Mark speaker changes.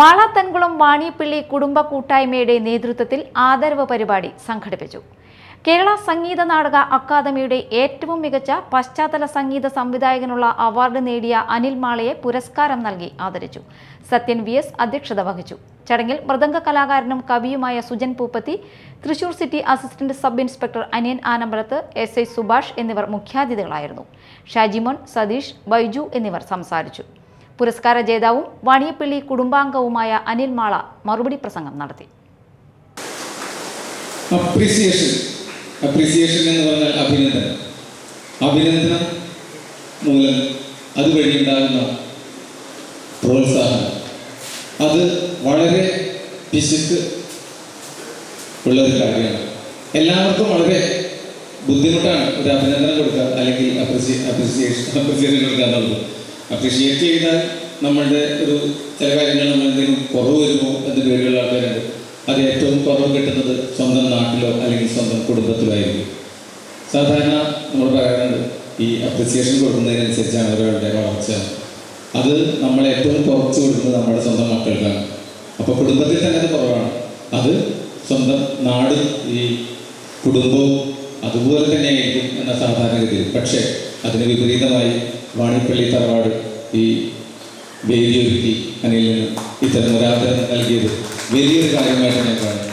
Speaker 1: മാള തൻകുളം വാണിയപ്പിള്ളി കുടുംബ കൂട്ടായ്മയുടെ നേതൃത്വത്തിൽ ആദരവ് പരിപാടി സംഘടിപ്പിച്ചു. കേരള സംഗീത നാടക അക്കാദമിയുടെ ഏറ്റവും മികച്ച പശ്ചാത്തല സംഗീത സംവിധായകനുള്ള അവാർഡ് നേടിയ അനിൽ മാളയെ പുരസ്കാരം നൽകി ആദരിച്ചു. സത്യൻ വി എസ് അധ്യക്ഷത വഹിച്ചു. ചടങ്ങിൽ മൃദംഗ കലാകാരനും കവിയുമായ Sujan Pooppathi Thrissur city assistant sub inspector Aniyan Anambalath S I Subhash എന്നിവർ മുഖ്യാതിഥികളായിരുന്നു. ഷാജിമോൻ സതീഷ് ബൈജു എന്നിവർ സംസാരിച്ചു. പുരസ്കാര ജേതാവും വാണിയപ്പള്ളി കുടുംബാംഗവുമായ അനിൽ മാള മറുപടി പ്രസംഗം നടത്തി.
Speaker 2: അപ്രീസിയേഷൻ അപ്രീസിയേഷൻ എന്ന് പറഞ്ഞാൽ അഭിനന്ദനം. അഭിനന്ദനം മൂലം അതുവഴി ഉണ്ടാകുന്ന പ്രോത്സാഹനം. അത് വളരെ പിശുക്ക് ഉള്ളൊരു കാര്യമാണ്. എല്ലാവർക്കും വളരെ ബുദ്ധിമുട്ടാണ് ഒരു അഭിനന്ദനം കൊടുക്കുക അല്ലെങ്കിൽ അപ്രിസിയേ അപ്രിസിയേഷൻ അപ്രിസിയേഷൻ കൊടുക്കുക എന്നുള്ളത്. അപ്രിഷിയേറ്റ് ചെയ്താൽ നമ്മളുടെ ഒരു ചില കാര്യങ്ങൾ നമ്മൾ എന്തെങ്കിലും കുറവ് വരുമോ എന്ന് പേരുള്ള ആൾക്കാരുണ്ട്. അത് ഏറ്റവും കുറവ് കിട്ടുന്നത് സ്വന്തം നാട്ടിലോ അല്ലെങ്കിൽ സ്വന്തം കുടുംബത്തിലോ ആയിരിക്കും. സാധാരണ നമ്മൾ പറയാറുണ്ട് ഈ അപ്രിസിയേഷൻ കൊടുക്കുന്നതിനനുസരിച്ചാണ് അവരുടെ വളർച്ച. അത് നമ്മൾ ഏറ്റവും കുറച്ച് കൊടുക്കുന്നത് നമ്മുടെ സ്വന്തം മക്കൾക്കാണ്. അപ്പോൾ കുടുംബത്തിൽ തന്നെ അത് കുറവാണ്. അത് സ്വന്തം നാട് ഈ കുടുംബവും അതുപോലെ തന്നെയായിരിക്കും എന്ന സാധാരണഗതിയിൽ. പക്ഷേ അതിന് വിപരീതമായി വാണിപ്പള്ളി തറവാട് ഈ വേദിയൊരുക്കി അനിലിന് ഇത്തരം ഒരാദരം നൽകിയത് വലിയൊരു കാര്യമായിട്ട് ഞാൻ കാണുന്നു.